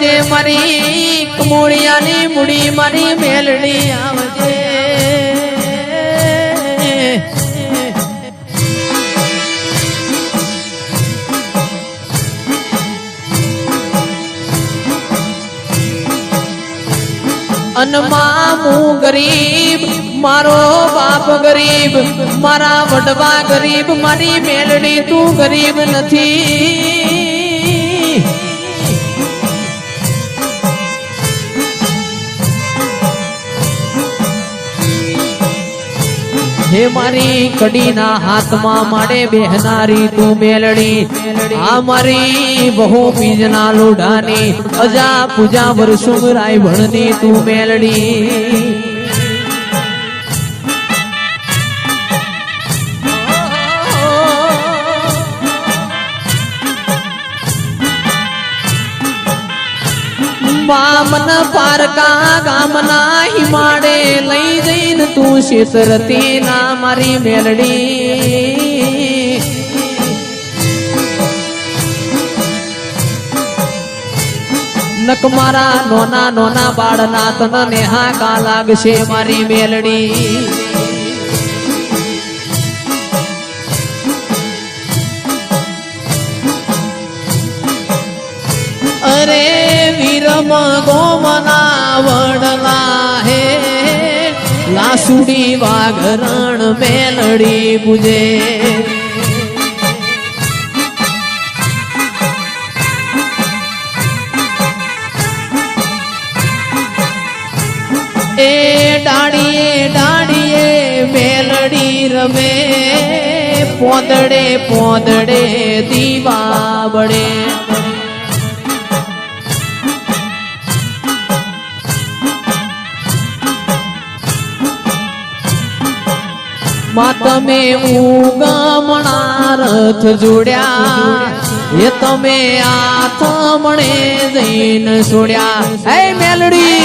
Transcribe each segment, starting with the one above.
કેજે મારી, કમોળિયાની મૂડી મારી મેલડી આવજે. અનમાં હું ગરીબ, મારો બાપ ગરીબ, મારા વડવા ગરીબ, મારી મેલડી તું ગરીબ નથી. હે મારી કડીના હાથમાં માડે બેહનારી તું મેલડી. આ મારી બહુ બીજના લોઢાની અજા પૂજા વર્ષું રાય ભણની તું મેલડી. વામન પારકા ગામના હિમાડે તું શીતરતી ના મારી મેલડી. નક મારા નોના નોના બાળના તન નેહા કા લાગશે મારી મેલડી. અરે વીરમ ગોમના વડલા હે લાસુડી વાઘરણ મેલડી પૂજે. એ ડાળીએ ડાળીએ મેલડી રમે. પોદડે પોદડે દીવા બળે માં તમે ઉગમણા રથ જોડ્યા. એ તમે આથમણે જઈને છોડ્યા એ મેલડી.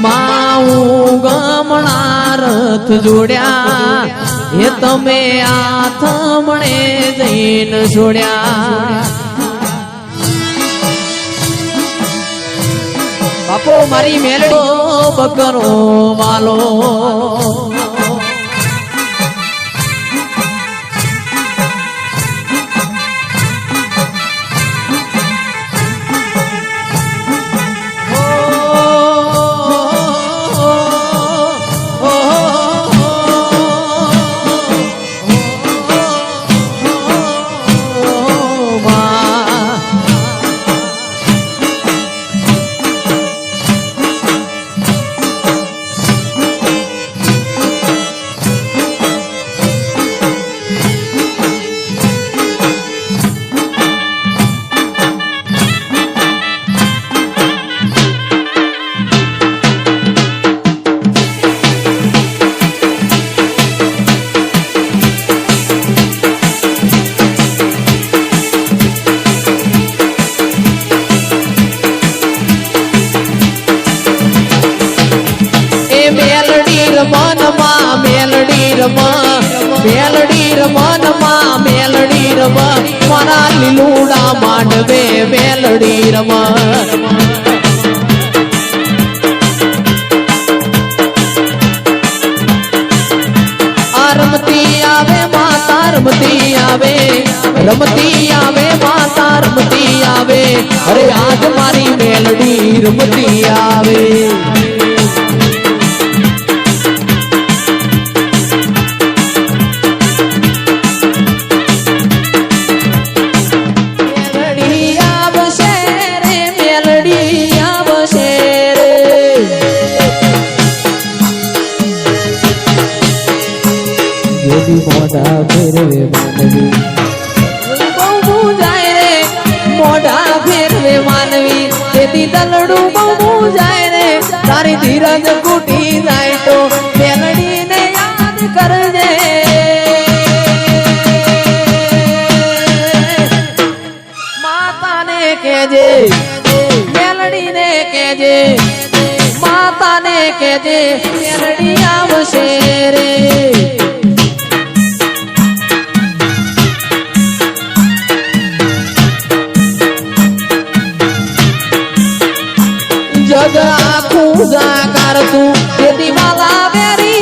માં ઉગમણા રથ જોડ્યા. એ તમે આથમણે જઈને છોડ્યા બાપો મારી મેલડી બકરો વાલો મેલડી રમનમાં મેલડી રમા મેલડી રમનમાં મેલડી રમા. મારા લીલુડા માંડવે મેલડી રમા. રમતી આવે રમતી આવે, માતા રમતી આવે. અરે આજ મારી મેલડી રમતી આવે. જોડી મોઢા ફેરવે માનવી. બહુ જાય રે, મોઢા ફેરવે માનવી. તેથી દલડું બહુ જાય રે, તારી ધીરજ કૂટી જાય તો મેલડીને યાદ કરજે. માતાને કેજે મેલડીને કેજે માતાને કેજે મેલડી આવશે રે. જગ આખું જાકાર તું કે દિવાલા વેરી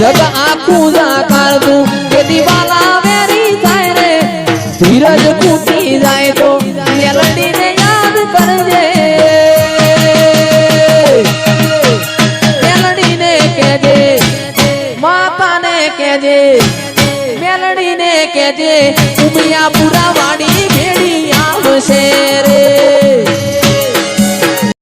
જગ આખું જાકાર તું કે દિવાલા વેરી થાય રે ધીરજ જાય તો મેલડીને મેલડીને કહેજે માતાને કેજે મેલડીને કહેજે ઉમિયા પુરા વાડી